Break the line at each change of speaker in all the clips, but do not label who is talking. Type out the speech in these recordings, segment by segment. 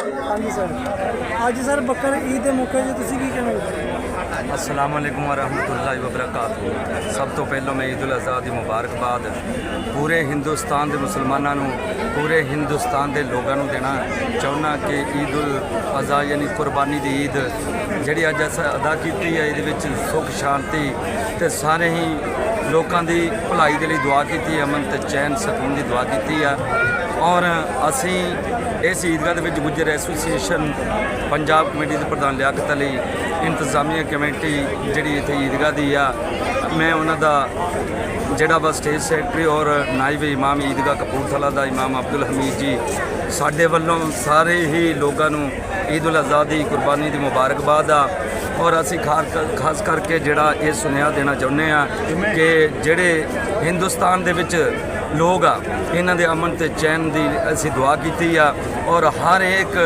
ਹਾਂਜੀ ਸਰ। ਅੱਜ ਸਰ ਬੱਕਰ ਈਦ ਦੇ ਮੌਕੇ 'ਤੇ ਤੁਸੀਂ ਕੀ ਕਹਿਣਾ ਚਾਹੁੰਦੇ ਹੋ
ਅਸਲਾਮ ਅਲੈਕੁਮ ਵਰਹਿਮਤੁਲਲਾਹਿ ਵਬਰਕਾਤੁਹ। ਸਭ ਤੋਂ ਪਹਿਲਾਂ ਮੈਂ ਈਦ ਉਲ ਅਜ਼ਹਾ ਦੀ ਮੁਬਾਰਕਬਾਦ ਪੂਰੇ ਹਿੰਦੁਸਤਾਨ ਦੇ ਮੁਸਲਮਾਨਾਂ ਨੂੰ, ਪੂਰੇ ਹਿੰਦੁਸਤਾਨ ਦੇ ਲੋਕਾਂ ਨੂੰ ਦੇਣਾ ਚਾਹੁੰਦਾ ਕਿ ਈਦ ਉਲ ਅਜ਼ਹਾ ਯਾਨੀ ਕੁਰਬਾਨੀ ਦੀ ਈਦ ਜਿਹੜੀ ਅੱਜ ਅਸੀਂ ਅਦਾ ਕੀਤੀ ਹੈ, ਇਹਦੇ ਵਿੱਚ ਸੁੱਖ, ਸ਼ਾਂਤੀ ਤੇ ਸਾਰੇ ਹੀ ਲੋਕਾਂ ਦੀ ਭਲਾਈ ਦੇ ਲਈ ਦੁਆ ਕੀਤੀ ਅਮਨ ਤੇ ਚੈਨ ਸਕੂਨ ਦੀ ਦੁਆ ਕੀਤੀ ਆ। ਔਰ ਅਸੀਂ ਇਸ ਈਦਗਾਹ ਦੇ ਵਿੱਚ ਗੁੱਜਰ ਐਸੋਸੀਏਸ਼ਨ ਪੰਜਾਬ ਕਮੇਟੀ ਦੇ ਪ੍ਰਧਾਨ ਲਿਆਕਤ ਅਲੀ ਇੰਤਜ਼ਾਮੀਆ ਕਮੇਟੀ ਜਿਹੜੀ ਇੱਥੇ ਈਦਗਾਹ ਦੀ ਆ, ਮੈਂ ਉਹਨਾਂ ਦਾ ਜਿਹੜਾ ਵਾ ਸਟੇਜ ਸੈਕਟਰੀ ਔਰ ਨਾਇਬ ਇਮਾਮ ਈਦਗਾਹ ਕਪੂਰਥਲਾ ਦਾ ਇਮਾਮ ਅਬਦੁਲ ਹਮੀਦ ਜੀ, ਸਾਡੇ ਵੱਲੋਂ ਸਾਰੇ ਹੀ ਲੋਕਾਂ ਨੂੰ ਈਦ ਉਲ ਅਜ਼ਹਾ ਦੀ ਕੁਰਬਾਨੀ ਦੀ ਮੁਬਾਰਕਬਾਦ ਆ। ਔਰ ਅਸੀਂ ਖਾਸ ਖਾਸ ਕਰਕੇ ਜਿਹੜਾ ਇਹ ਸੁਨੇਹਾ ਦੇਣਾ ਚਾਹੁੰਦੇ ਆ ਕਿ ਜਿਹੜੇ ਹਿੰਦੁਸਤਾਨ ਦੇ ਵਿੱਚ ਲੋਕ ਆ, ਇਹਨਾਂ ਦੇ ਅਮਨ ਤੇ ਚੈਨ ਦੀ ਅਸੀਂ ਦੁਆ ਕੀਤੀ ਆ ਔਰ ਹਰ ਇੱਕ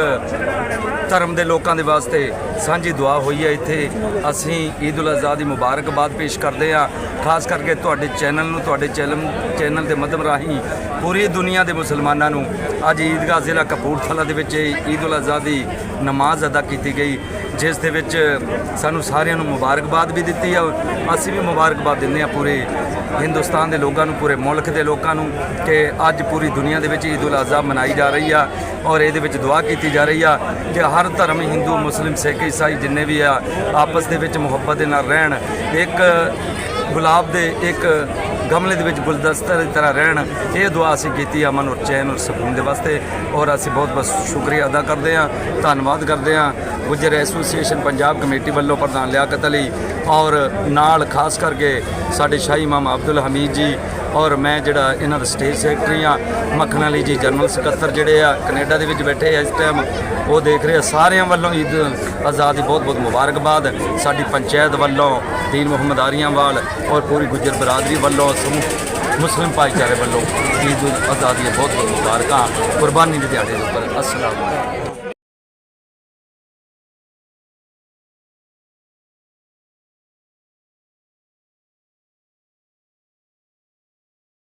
ਧਰਮ ਦੇ ਲੋਕਾਂ ਦੇ ਵਾਸਤੇ ਸਾਂਝੀ ਦੁਆ ਹੋਈ ਹੈ ਇੱਥੇ ਅਸੀਂ ਈਦ ਉਲ ਅਜ਼ਹਾ ਦੀ ਮੁਬਾਰਕਬਾਦ ਪੇਸ਼ ਕਰਦੇ ਆ। ਖਾਸ ਕਰਕੇ ਤੁਹਾਡੇ ਚੈਨਲ ਨੂੰ, ਤੁਹਾਡੇ ਚੈਨਲ ਚੈਨਲ ਦੇ ਮਦਮ ਰਾਹੀਂ ਪੂਰੀ ਦੁਨੀਆ ਦੇ ਮੁਸਲਮਾਨਾਂ ਨੂੰ ਅੱਜ ਈਦਗਾਹ ਜ਼ਿਲ੍ਹਾ ਕਪੂਰਥਲਾ ਦੇ ਵਿੱਚ ਈਦ ਉਲ ਅਜ਼ਹਾ ਦੀ ਨਮਾਜ਼ ਅਦਾ ਕੀਤੀ ਗਈ, ਜਿਸ ਦੇ ਵਿੱਚ ਸਾਨੂੰ ਸਾਰਿਆਂ ਨੂੰ ਮੁਬਾਰਕਬਾਦ ਵੀ ਦਿੱਤੀ ਆ। ਅਸੀਂ ਵੀ ਮੁਬਾਰਕਬਾਦ ਦਿੰਦੇ ਆ ਪੂਰੇ ਹਿੰਦੁਸਤਾਨ ਦੇ ਲੋਕਾਂ ਨੂੰ, ਪੂਰੇ ਮੁਲਕ ਦੇ ਲੋਕਾਂ ਨੂੰ ਕਿ ਅੱਜ ਪੂਰੀ ਦੁਨੀਆ ਦੇ ਵਿੱਚ ਈਦ ਉਲ ਅਜ਼ਹਾ ਮਨਾਈ ਜਾ ਰਹੀ ਆ ਔਰ ਇਹਦੇ ਵਿੱਚ ਦੁਆ ਕੀਤੀ ਜਾ ਰਹੀ ਆ ਕਿ ਹਰ ਧਰਮ ਹਿੰਦੂ, ਮੁਸਲਿਮ, ਸਿੱਖ, ਈਸਾਈ ਜਿੰਨੇ ਵੀ ਆ, ਆਪਸ ਦੇ ਵਿੱਚ ਮੁਹੱਬਤ ਦੇ ਨਾਲ ਰਹਿਣ। ਇੱਕ ਗੁਲਾਬ ਦੇ ਇੱਕ ਗਮਲੇ ਦੇ ਵਿੱਚ ਗੁਲਦਸਤਾ ਦੀ ਤਰ੍ਹਾਂ ਰਹਿਣ, ਇਹ ਦੁਆ ਅਸੀਂ ਕੀਤੀ ਅਮਨ ਔਰ ਚੈਨ ਔਰ ਸਕੂਨ ਦੇ ਵਾਸਤੇ ਔਰ ਅਸੀਂ ਬਹੁਤ ਬਹੁਤ ਸ਼ੁਕਰੀਆ ਅਦਾ ਕਰਦੇ ਹਾਂ, ਧੰਨਵਾਦ ਕਰਦੇ ਹਾਂ। ਗੁੱਜਰ ਐਸੋਸੀਏਸ਼ਨ ਪੰਜਾਬ ਕਮੇਟੀ ਵੱਲੋਂ ਪ੍ਰਧਾਨ ਲਿਆਕਤ ਅਲੀ ਔਰ ਨਾਲ ਖਾਸ ਕਰਕੇ ਸਾਡੇ ਸ਼ਾਹੀ ਇਮਾਮ ਅਬਦੁਲ ਹਮੀਦ ਜੀ ਔਰ ਮੈਂ ਜਿਹੜਾ ਇਹਨਾਂ ਦਾ ਸਟੇਜ ਸੈਕਟਰੀ ਆ ਮੱਖਣ ਅਲੀ ਜੀ ਜਨਰਲ ਸਕੱਤਰ ਜਿਹੜੇ ਆ, ਕੈਨੇਡਾ ਦੇ ਵਿੱਚ ਬੈਠੇ ਆ ਇਸ ਟਾਈਮ ਉਹ ਦੇਖ ਰਹੇ ਆ ਸਾਰਿਆਂ ਵੱਲੋਂ ਈਦ ਆਜ਼ਾਦੀ ਬਹੁਤ ਬਹੁਤ ਮੁਬਾਰਕਬਾਦ। ਸਾਡੀ ਪੰਚਾਇਤ ਵੱਲੋਂ ਦੀਨ ਮੁਹੰਮਦ ਆਰੀਆਂਵਾਲ ਔਰ ਪੂਰੀ ਗੁੱਜਰ ਬਰਾਦਰੀ ਵੱਲੋਂ ਸਮੂਹ ਮੁਸਲਿਮ ਭਾਈਚਾਰੇ ਵੱਲੋਂ ਈਦ ਉਲ ਅਜ਼ਹਾ ਦੀਆਂ ਬਹੁਤ ਬਹੁਤ ਮੁਬਾਰਕਾਂ ਕੁਰਬਾਨੀ ਦੇ ਦਿਹਾੜੇ ਦੇ ਉੱਪਰ ਅਸਲਾਮ